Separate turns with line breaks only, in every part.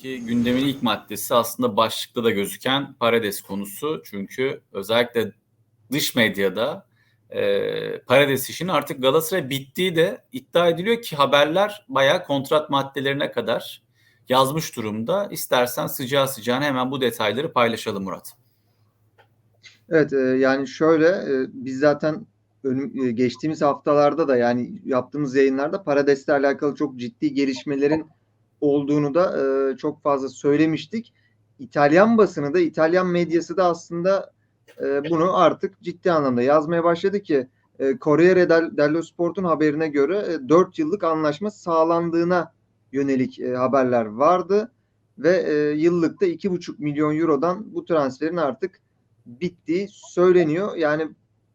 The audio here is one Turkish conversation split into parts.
Ki gündemin ilk maddesi aslında başlıkta da gözüken Paredes konusu. Çünkü özellikle dış medyada e, Paredes işinin artık Galatasaray bittiği de iddia ediliyor ki haberler bayağı kontrat maddelerine kadar yazmış durumda. İstersen sıcağı sıcağına hemen bu detayları paylaşalım Murat.
Evet e, yani şöyle e, biz zaten önüm, e, geçtiğimiz haftalarda da yani yaptığımız yayınlarda Parades'le alakalı çok ciddi gelişmelerin olduğunu da e, çok fazla söylemiştik. İtalyan basını da İtalyan medyası da aslında e, bunu artık ciddi anlamda yazmaya başladı ki e, Corriere dello Sport'un haberine göre e, 4 yıllık anlaşma sağlandığına yönelik e, haberler vardı ve e, yıllıkta 2,5 milyon eurodan bu transferin artık bittiği söyleniyor. Yani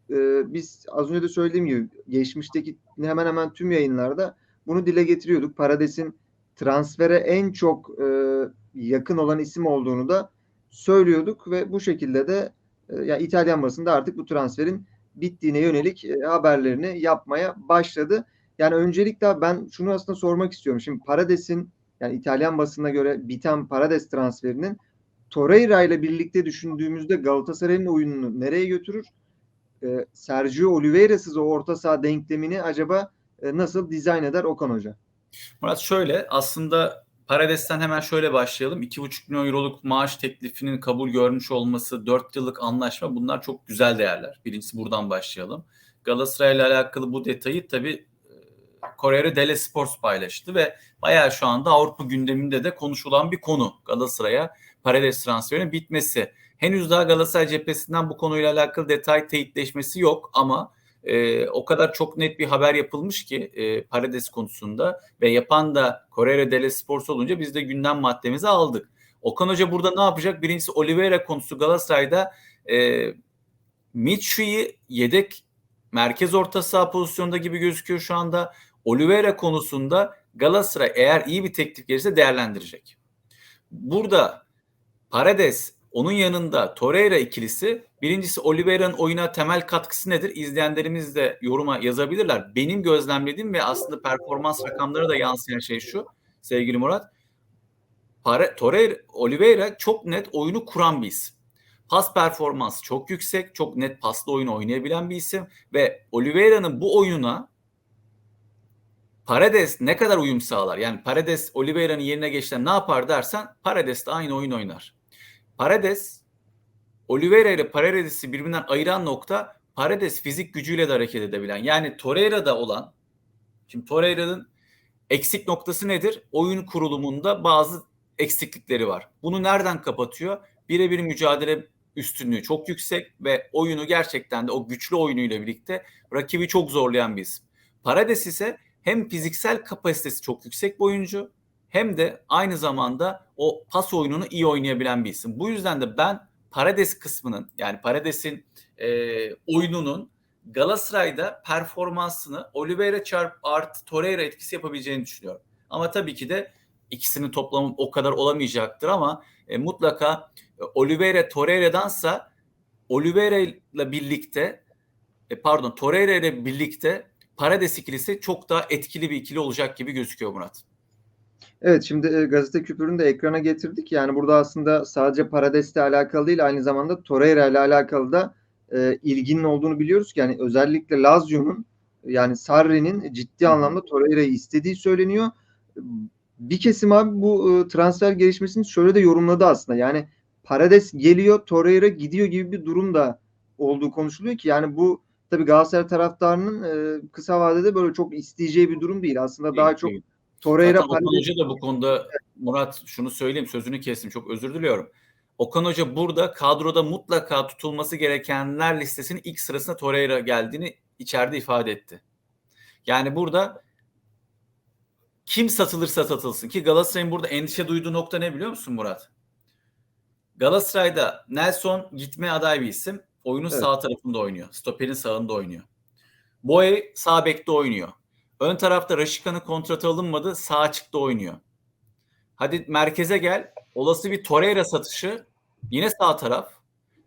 e, biz az önce de söylediğim gibi geçmişteki hemen hemen tüm yayınlarda bunu dile getiriyorduk. Parades'in transfere en çok e, yakın olan isim olduğunu da söylüyorduk ve bu şekilde de e, yani İtalyan basında artık bu transferin bittiğine yönelik e, haberlerini yapmaya başladı. Yani öncelikle ben şunu aslında sormak istiyorum. Şimdi Parades'in yani İtalyan basına göre biten Parades transferinin Torreira ile birlikte düşündüğümüzde Galatasaray'ın oyununu nereye götürür? E, Sergio Oliveira'sız o orta saha denklemini acaba e, nasıl dizayn eder Okan Hoca?
Murat şöyle aslında Parades'ten hemen şöyle başlayalım. 2,5 milyon euroluk maaş teklifinin kabul görmüş olması, 4 yıllık anlaşma bunlar çok güzel değerler. Birincisi buradan başlayalım. Galatasaray ile alakalı bu detayı tabii Corriere dello Sports paylaştı ve bayağı şu anda Avrupa gündeminde de konuşulan bir konu. Galatasaray'a Paredes transferinin bitmesi. Henüz daha Galatasaray cephesinden bu konuyla alakalı detay teyitleşmesi yok ama e, o kadar çok net bir haber yapılmış ki e, Paredes konusunda ve yapan da Corriere dello Sports olunca biz de gündem maddemizi aldık. Okan Hoca burada ne yapacak? Birincisi Oliveira konusu Galatasaray'da e, Mitchell'i yedek merkez orta saha pozisyonda gibi gözüküyor şu anda. Oliveira konusunda Galatasaray eğer iyi bir teklif gelirse değerlendirecek. Burada Paredes onun yanında Torreira ikilisi birincisi Oliveira'nın oyuna temel katkısı nedir? İzleyenlerimiz de yoruma yazabilirler. Benim gözlemlediğim ve aslında performans rakamları da yansıyan şey şu sevgili Murat. Pare, Torreira, Oliveira çok net oyunu kuran bir isim. Pas performansı çok yüksek, çok net paslı oyun oynayabilen bir isim ve Oliveira'nın bu oyuna Paredes ne kadar uyum sağlar? Yani Paredes Oliveira'nın yerine geçten ne yapar dersen Paredes de aynı oyun oynar. Paredes Oliveira ile Paredes'i birbirinden ayıran nokta Paredes fizik gücüyle de hareket edebilen. Yani Torreira'da olan şimdi Torreira'nın eksik noktası nedir? Oyun kurulumunda bazı eksiklikleri var. Bunu nereden kapatıyor? Birebir mücadele üstünlüğü çok yüksek ve oyunu gerçekten de o güçlü oyunuyla birlikte rakibi çok zorlayan bir isim. Paredes ise hem fiziksel kapasitesi çok yüksek bir oyuncu hem de aynı zamanda o pas oyununu iyi oynayabilen bir isim. Bu yüzden de ben Parades kısmının yani Parades'in e, oyununun Galatasaray'da performansını Oliveira çarp artı Torreira etkisi yapabileceğini düşünüyorum. Ama tabii ki de ikisinin toplamı o kadar olamayacaktır ama e, mutlaka e, Oliveira Torreira'dansa Oliveira ile birlikte e, pardon Torreira ile birlikte Parades ikilisi çok daha etkili bir ikili olacak gibi gözüküyor Murat.
Evet şimdi e, gazete küpürünü de ekrana getirdik. Yani burada aslında sadece Parades'le alakalı değil aynı zamanda Torreira ile alakalı da e, ilginin olduğunu biliyoruz ki yani özellikle Lazio'nun yani Sarri'nin ciddi anlamda Torreira'yı istediği söyleniyor. Bir kesim abi bu e, transfer gelişmesini şöyle de yorumladı aslında. Yani Parades geliyor, Torreira gidiyor gibi bir durum da olduğu konuşuluyor ki yani bu tabii Galatasaray taraftarının e, kısa vadede böyle çok isteyeceği bir durum değil. Aslında daha çok.
Torreira Zaten Okan Hoca da bu konuda Murat şunu söyleyeyim sözünü kestim çok özür diliyorum. Okan Hoca burada kadroda mutlaka tutulması gerekenler listesinin ilk sırasında Torreira geldiğini içeride ifade etti. Yani burada kim satılırsa satılsın ki Galatasaray'ın burada endişe duyduğu nokta ne biliyor musun Murat? Galatasaray'da Nelson gitmeye aday bir isim. Oyunun evet. sağ tarafında oynuyor. Stoperin sağında oynuyor. Boye sağ bekte oynuyor. Ön tarafta Raşikan'ın kontratı alınmadı. Sağ açıkta oynuyor. Hadi merkeze gel. Olası bir Torreira satışı yine sağ taraf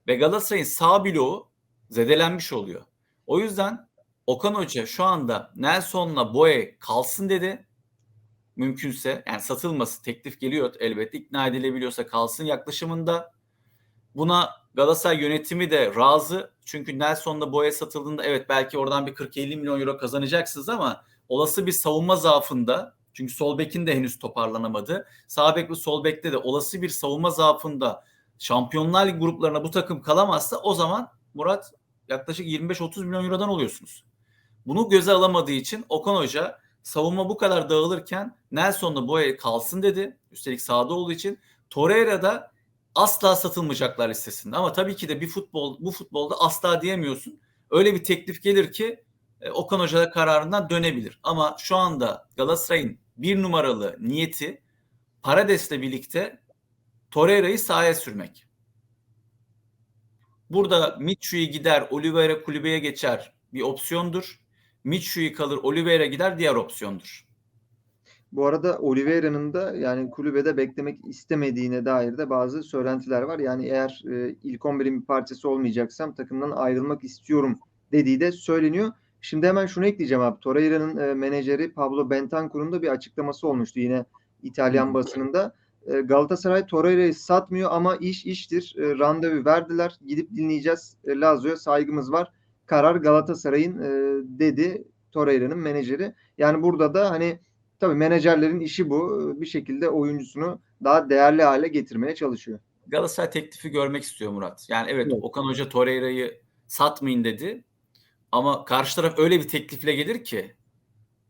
ve Galatasaray'ın sağ bloğu zedelenmiş oluyor. O yüzden Okan Hoca şu anda Nelson'la Boye kalsın dedi. mümkünse yani satılması teklif geliyor elbette ikna edilebiliyorsa kalsın yaklaşımında. Buna Galatasaray yönetimi de razı. Çünkü Nelson'la Boya satıldığında evet belki oradan bir 40-50 milyon euro kazanacaksınız ama olası bir savunma zaafında çünkü sol bekin de henüz toparlanamadı. Sağ bek ve sol bekte de olası bir savunma zaafında Şampiyonlar Ligi gruplarına bu takım kalamazsa o zaman Murat yaklaşık 25-30 milyon eurodan oluyorsunuz. Bunu göze alamadığı için Okan Hoca savunma bu kadar dağılırken Nelson'la Boya kalsın dedi. Üstelik sağda olduğu için Torreira da asla satılmayacaklar listesinde. Ama tabii ki de bir futbol bu futbolda asla diyemiyorsun. Öyle bir teklif gelir ki e, Okan Hoca da kararından dönebilir. Ama şu anda Galatasaray'ın bir numaralı niyeti Parades'le birlikte Torreira'yı sahaya sürmek. Burada Mitchu'yu gider, Oliveira kulübeye geçer bir opsiyondur. Mitchu'yu kalır, Oliveira gider diğer opsiyondur.
Bu arada Oliveira'nın da yani kulübede beklemek istemediğine dair de bazı söylentiler var. Yani eğer e, ilk 11'in bir parçası olmayacaksam takımdan ayrılmak istiyorum dediği de söyleniyor. Şimdi hemen şunu ekleyeceğim abi. Torreira'nın e, menajeri Pablo Bentancur'un da bir açıklaması olmuştu yine İtalyan basınında. E, Galatasaray Torreira'yı satmıyor ama iş iştir. E, randevu verdiler. Gidip dinleyeceğiz. E, Lazio'ya saygımız var. Karar Galatasaray'ın e, dedi Torreira'nın menajeri. Yani burada da hani tabii menajerlerin işi bu. Bir şekilde oyuncusunu daha değerli hale getirmeye çalışıyor.
Galatasaray teklifi görmek istiyor Murat. Yani evet, evet. Okan Hoca Torreira'yı satmayın dedi. Ama karşı taraf öyle bir teklifle gelir ki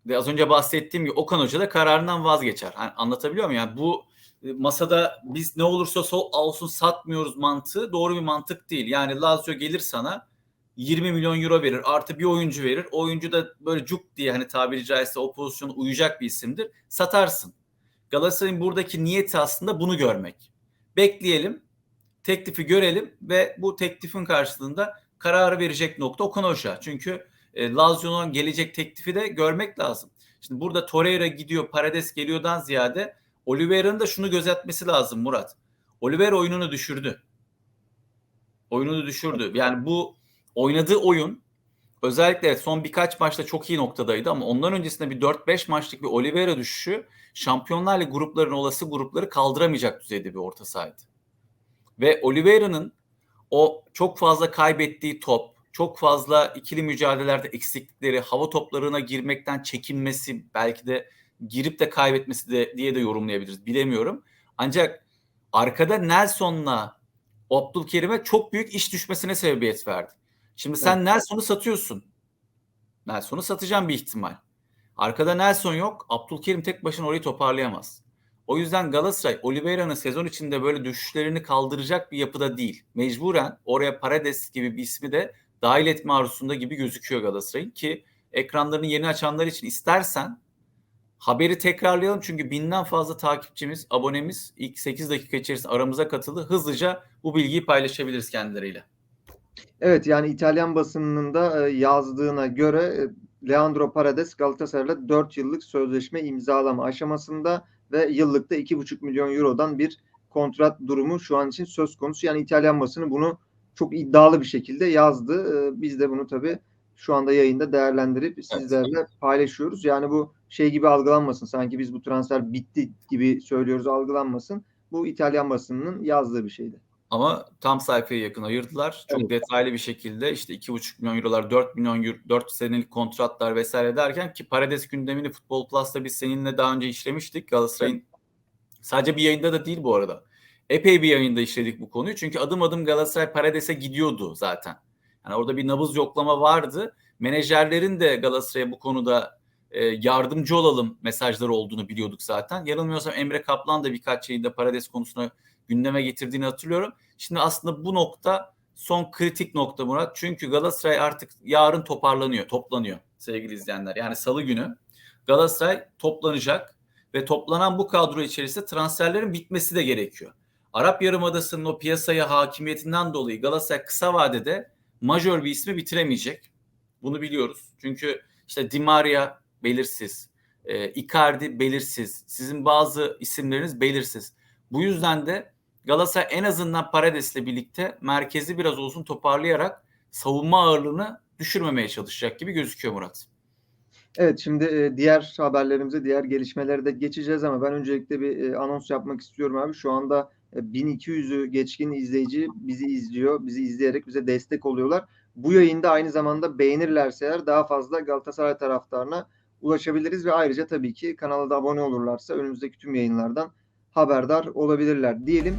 ve az önce bahsettiğim gibi Okan Hoca da kararından vazgeçer. Yani anlatabiliyor muyum? Yani bu masada biz ne olursa sol olsun satmıyoruz mantığı doğru bir mantık değil. Yani Lazio gelir sana 20 milyon euro verir artı bir oyuncu verir. O oyuncu da böyle cuk diye hani tabiri caizse o pozisyona uyacak bir isimdir. Satarsın. Galatasaray'ın buradaki niyeti aslında bunu görmek. Bekleyelim, teklifi görelim ve bu teklifin karşılığında kararı verecek nokta Okan Hoca. Çünkü e, Lazio'nun gelecek teklifi de görmek lazım. Şimdi burada Torreira gidiyor, Paredes geliyordan ziyade Oliveira'nın da şunu gözetmesi lazım Murat. Oliveira oyununu düşürdü. Oyununu düşürdü. Yani bu oynadığı oyun özellikle son birkaç maçta çok iyi noktadaydı ama ondan öncesinde bir 4-5 maçlık bir Oliveira düşüşü Şampiyonlar Ligi grupların olası grupları kaldıramayacak düzeyde bir orta sahaydı. Ve Oliveira'nın o çok fazla kaybettiği top, çok fazla ikili mücadelelerde eksiklikleri, hava toplarına girmekten çekinmesi, belki de girip de kaybetmesi de diye de yorumlayabiliriz. Bilemiyorum. Ancak arkada Nelson'la Abdülkerim'e çok büyük iş düşmesine sebebiyet verdi. Şimdi sen evet. Nelson'u satıyorsun. Nelson'u satacağım bir ihtimal. Arkada Nelson yok. Abdülkerim tek başına orayı toparlayamaz. O yüzden Galatasaray Oliveira'nın sezon içinde böyle düşüşlerini kaldıracak bir yapıda değil. Mecburen oraya Paredes gibi bir ismi de dahil etme arzusunda gibi gözüküyor Galatasaray'ın ki ekranlarını yeni açanlar için istersen haberi tekrarlayalım çünkü binden fazla takipçimiz, abonemiz ilk 8 dakika içerisinde aramıza katıldı. Hızlıca bu bilgiyi paylaşabiliriz kendileriyle.
Evet yani İtalyan basınının da yazdığına göre Leandro Paredes Galatasaray'la 4 yıllık sözleşme imzalama aşamasında ve yıllıkta 2,5 milyon eurodan bir kontrat durumu şu an için söz konusu. Yani İtalyan basını bunu çok iddialı bir şekilde yazdı. Biz de bunu tabii şu anda yayında değerlendirip sizlerle paylaşıyoruz. Yani bu şey gibi algılanmasın. Sanki biz bu transfer bitti gibi söylüyoruz algılanmasın. Bu İtalyan basınının yazdığı bir şeydi.
Ama tam sayfaya yakın ayırdılar. Çok evet. detaylı bir şekilde işte 2,5 milyon eurolar, 4 milyon euro, 4 senelik kontratlar vesaire derken ki Paredes gündemini Futbol Plus'ta biz seninle daha önce işlemiştik. Galatasaray'ın evet. sadece bir yayında da değil bu arada. Epey bir yayında işledik bu konuyu. Çünkü adım adım Galatasaray Paredes'e gidiyordu zaten. Yani orada bir nabız yoklama vardı. Menajerlerin de Galatasaray'a bu konuda e, yardımcı olalım mesajları olduğunu biliyorduk zaten. Yanılmıyorsam Emre Kaplan da birkaç yayında Parades konusuna gündeme getirdiğini hatırlıyorum. Şimdi aslında bu nokta son kritik nokta Murat. Çünkü Galatasaray artık yarın toparlanıyor, toplanıyor sevgili izleyenler. Yani salı günü Galatasaray toplanacak ve toplanan bu kadro içerisinde transferlerin bitmesi de gerekiyor. Arap Yarımadası'nın o piyasaya hakimiyetinden dolayı Galatasaray kısa vadede majör bir ismi bitiremeyecek. Bunu biliyoruz. Çünkü işte Di Maria belirsiz, e, Icardi belirsiz, sizin bazı isimleriniz belirsiz. Bu yüzden de Galatasaray en azından Paredes'le birlikte merkezi biraz olsun toparlayarak savunma ağırlığını düşürmemeye çalışacak gibi gözüküyor Murat.
Evet, şimdi, eee, diğer haberlerimize, diğer gelişmelere de geçeceğiz ama ben öncelikle bir, eee, anons yapmak istiyorum abi. Şu anda, eee, 1200'ü geçkin izleyici bizi izliyor. Bizi izleyerek bize destek oluyorlar. Bu yayını da aynı zamanda beğenirlerse eğer daha fazla Galatasaray taraftarına ulaşabiliriz ve ayrıca tabii ki kanala da abone olurlarsa önümüzdeki tüm yayınlardan haberdar olabilirler diyelim.